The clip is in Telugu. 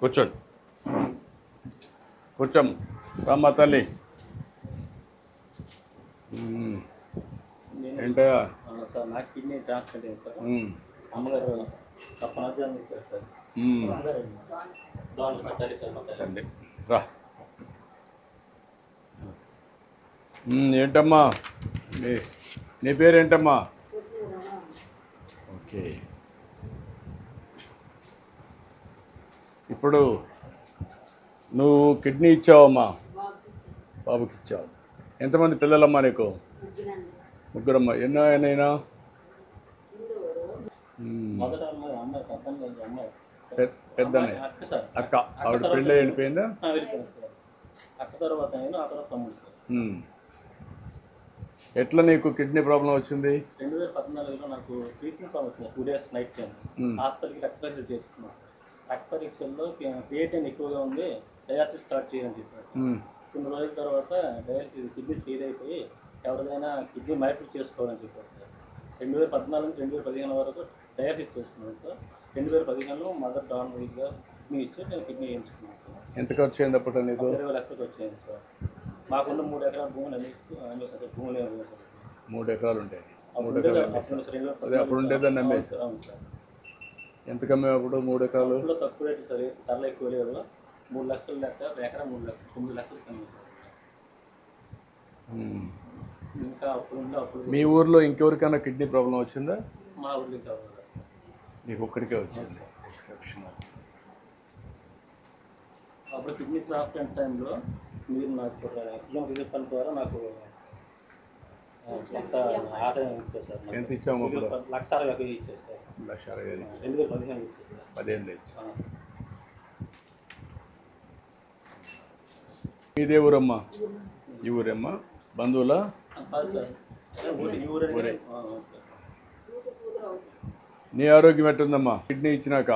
కూర్చోండి. కూర్చోం. రామ్మ తల్లి. ఏంటయ్యా? సార్ నాకు కిడ్నీ ట్రాన్స్ప్లాంట్ మ్మ్. అమ్మగారు పనర్జాన్ని ఇచ్చారు సార్. తండ్రి రా. మ్మ్, ఏంటమ్మా? నీ నీ పేరేంటమ్మా? ఓకే. ఇప్పుడు నువ్వు కిడ్నీ ఇచ్చావమ్మా. బాబుకి ఇచ్చావు ఎంతమంది పిల్లలమ్మా నీకు? ముగ్గురమ్మా. ఎన్నో ఎన్నైనా పెద్ద అక్క. ఆవిడ పెళ్ళి వెళ్ళిపోయిందా. ఎట్లా నీకు కిడ్నీ ప్రాబ్లం వచ్చింది? రెండు వేల పద్నాలుగులో నాకు ట్రీట్మెంట్ ప్రాబ్లం వచ్చింది. Two days night time. హాస్పిటల్కి రక్త పరీక్షలు చేసుకున్నాను సార్. రక్త పరీక్షల్లో క్రియేటిన్ ఎక్కువగా ఉంది. డయాలసిస్ స్టార్ట్ చేయని మ్మ్. కొన్ని రోజుల తర్వాత డయాలసిస్ కిడ్నీస్ ఫెయిల్ అయిపోయి ఎవరిదైనా కిడ్నీ మార్పిడి చేసుకోవాలని చెప్పారు సార్ రెండు వేల పద్నాలుగు నుంచి రెండు వేల పదిహేను వరకు డయాలసిస్ చేసుకున్నాను సార్. రెండు వేల పదిహేనులో మదర్ డాన్ వీక్గా కిడ్నీ ఇచ్చి నేను కిడ్నీ వేయించుకున్నాను సార్. ఎంత ఖర్చు అయింది నీకు? ఇరవై లక్షలకు వచ్చాయి సార్. మాకున్న మూడు ఎకరాల భూములు అమ్మేసి అమ్మేసాను సార్ భూములు మూడు ఎకరాలు ఉంటాయి. అప్పుడు అప్పుడు అప్పుడు ఉండేదాన్ని అవును అమ్మేసి సార్, అవును సార్. ఎంత కమ్మే అప్పుడు? మూడు ఎకరాలు? తక్కువ రేటు సార్ ధరలు ఎక్కువ లేదు మూడు లక్షలు లెక్క ఎకరా మూడు లక్షలు తొమ్మిది లక్షలు కమ్మి. ఇంకా అప్పుడు అప్పుడు మీ ఊర్లో ఇంకెవరికైనా కిడ్నీ ప్రాబ్లం వచ్చిందా? మా కావాలి సార్ నీకు ఒక్కడికే వచ్చింది. ఎక్సెప్షనల్ అప్పుడు కిడ్నీ ట్రాన్స్ప్లాంట్ టైంలో మీరు నాకు రిలీఫ్ ఫండ్ ద్వారా నాకు ఆదాయం ఇచ్చేసారు నాకు. ఎంత ఇచ్చాము లక్ష అరవై ఒక ఇచ్చేసారు లక్ష అరవై. రెండు వేల పదిహేను ఇచ్చేసారు పదిహేను ఇచ్చాం ఆ. మీదే ఊరమ్మా? ఈ ఊరమ్మా? బంధువులా? నీ ఆరోగ్యం ఎట్టుందమ్మా? కిడ్నీ ఇచ్చినాక?